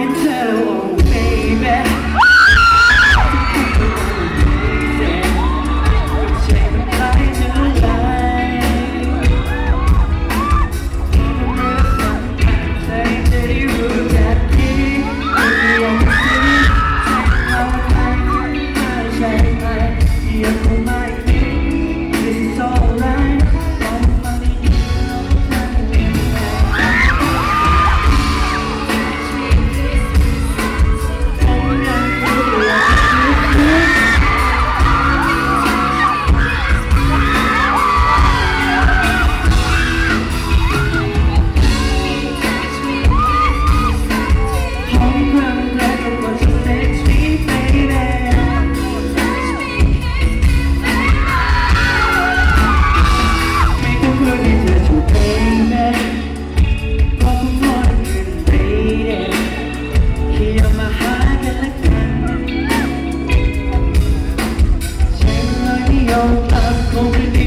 you tell, oh baby. รั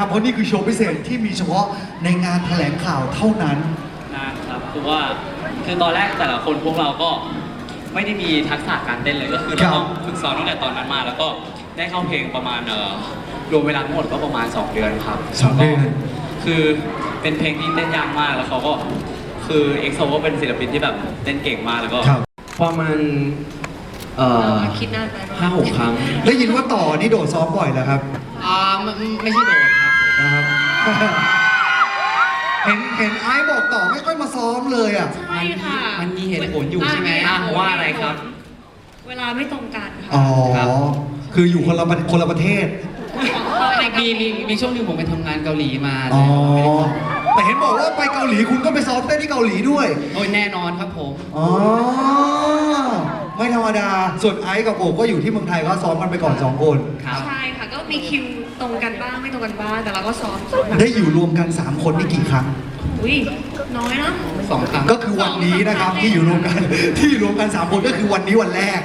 นานไหมครับ เพราะนี่คือโชว์พิเศษที่มีเฉพาะในงานแถลงข่าวเท่านั้นนานครับคือว่าคือตอนแรกแต่ละคนพวกเราก็ไม่ได้มีทักษะการเต้นเลยก็คือครัเราบต้องฝึกซ้อมตั้งแต่ตอนนั้นมา แล้วก็ได้เข้าเพลงประมาณเอ่อรวมเวลาทั้งหมดก็ประมาณ 2 เดือนครับสองเดือน แล้วก็คือเป็นเพลงที่เต้นยากมากแล้วเขาก็คือเอ็กโซก็เป็นศิลปินที่แบบเต้นเก่งมากแล้วก็ครับ ประมาณเอ่อคิดนานไปห้าหกครั้ง ได้ยินว่าต่อนี่โดดซ้อมบ่อยแล้วครับ อ่าไม่ไม่ใช่โดดครับผม นะครับ เห็นเห็นไอ้บอกต่อไม่ค่อยมาซ้อมเลยอะ ใช่ค่ะมันมีเหตุผลอยู่ใช่ไหมอะว่าอะไรครับ เวลาไม่ตรงกันค่ะอ๋อ ครับ คืออยู่คนละประคนละประเทศ มีมีมีช่วงหนึ่งผมไปทำงานเกาหลีมาอ๋อเลยไม่ได้แต่เห็นบอกว่าไปเกาหลีคุณก็ไปซ้อมเต้นที่เกาหลีด้วย โอ้ยแน่นอนครับผม อ๋อ ไม่ธรรมดา ส่วนไอซ์กับโอบก็อยู่ที่เมืองไทยก็ซ้อมกันไปก่อนสองคน ครับ ใช่ค่ะ ก็มีคิวตรงกันบ้างไม่ตรงกันบ้าง แต่เราก็ซ้อมซ้อมแบบได้อยู่รวมกัน 3 คนนี่กี่ครั้ง อุ้ยน้อยเนอะสองครั้งก็คือวันนี้นะครับที่อยู่รวมกัน ที่อยู่รวมกัน 3 คนก็คือวันนี้วันแรก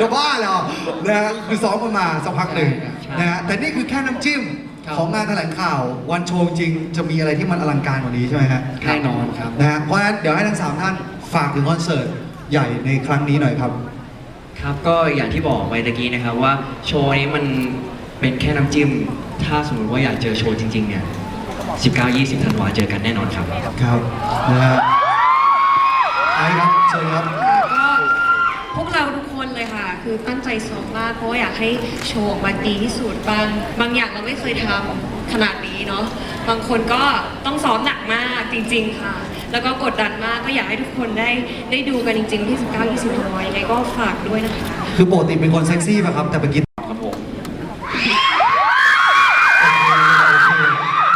จะบ้าเหรอนะฮะคือซ้อมกันมาสักพักหนึ่งใช่นะฮะแต่นี่คือแค่น้ำจิ้มครับ ของงานแถลงข่าววันโชว์จริงจะมีอะไรที่มันอลังการกว่านี้ใช่ไหมฮะ แน่นอนครับ นะฮะเพราะฉะนั้นเดี๋ยวให้ทั้งสามท่านฝากถึงคอนเสิร์ต ใหญ่ในครั้งนี้หน่อยครับ ครับก็อย่างที่บอกไปตะกี้นะครับว่าโชว์นี้มันเป็นแค่น้ำจิ้ม ถ้าสมมติว่าอยากเจอโชว์จริง ๆ เนี่ย 19-20ธันวาเจอกันแน่นอนครับ ครับนะฮะไอซ์ครับเชิญครับ ค่ะก็พวกเราทุกคนเลยค่ะ คือตั้งใจซ้อมมากเพราะว่าอยากให้โชว์ออกมาดีที่สุดบางบางอย่างเราไม่เคยทำขนาดนี้เนาะบางคนก็ต้องซ้อมหนักมากจริง ๆค่ะ แล้วก็กดดันมากก็อยากให้ทุกคนได้ได้ดูกันจริงๆวันที่ 19 20ธันวาคมยังก็ฝากด้วยนะคะ คือปกติเป็นคนเซ็กซี่ป่ะครับ แต่เมื่อกี้ครับผม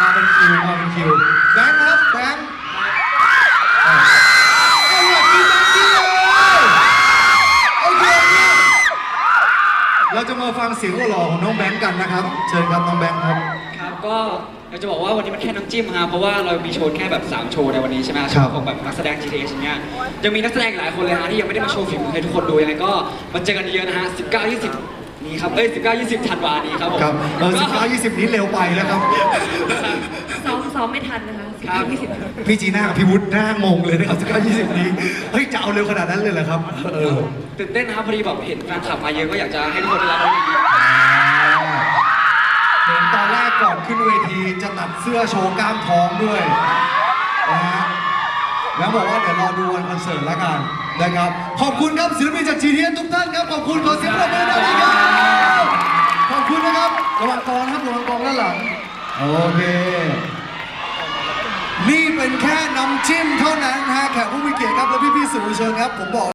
มาเป็นคิวมาเป็นคิวแบงค์ครับแบงค์เอาหลักมีแบงค์ที่เลยโอเคเนี่ยเราจะมาฟังเสียงหล่อของน้องแบงค์กันนะครับ เชิญครับน้องแบงค์ครับ ครับก็ อยากจะบอกว่าวันนี้มันแค่น้ำจิ้มฮะเพราะว่าเรามีโชว์แค่แบบ 3 โชว์ในวันนี้ใช่ไหมครับโชว์ของแบบนักแสดง GTH อย่างเงี้ยยังมีนักแสดงหลายคนเลยฮะที่ยังไม่ได้มาโชว์ฝีมือให้ทุกคนดูยังไงก็มาเจอกันเยอะนะฮะ 19 20 นี้ครับ เอ้ย 19 20 ธันวานี้ครับผมครับเออสิบเก้ายี่สิบนี้เร็วไปแล้วครับ ซ้อมซ้อมไม่ทันนะคะสิบครับ ยี่สิบพี่จีน่ากับพี่วุฒิหน้างงเลยนะครับสิบเก้ายี่สิบนี้ เฮ้ยจะเอาเร็วขนาดนั้นเลยเหรอครับ เออ ตื่นเต้นนะครับพอดีแบบเห็นแฟนคลับมาเยอะก็อยากจะให้ทุกคนได้รับรู้ดีเห็นตอนแรก ก่อนขึ้นเวทีจะตัดเสื้อโชว์กล้ามท้องด้วยนะฮะแล้วบอกว่าเดี๋ยวรอดูวันคอนเสิร์ตแล้วกันนะครับ ขอบคุณครับศิลปินจากจีเทียนทุกท่านครับขอบคุณขอเสียงปรบมือหน่อยครับขอบคุณนะครับระวังกองครับระวังกองด้านหลังโอเคนี่เป็นแค่น้ำจิ้มเท่านั้นฮะแขกผู้มีเกียรติครับและพี่ๆสื่อมวลชนครับผมบอก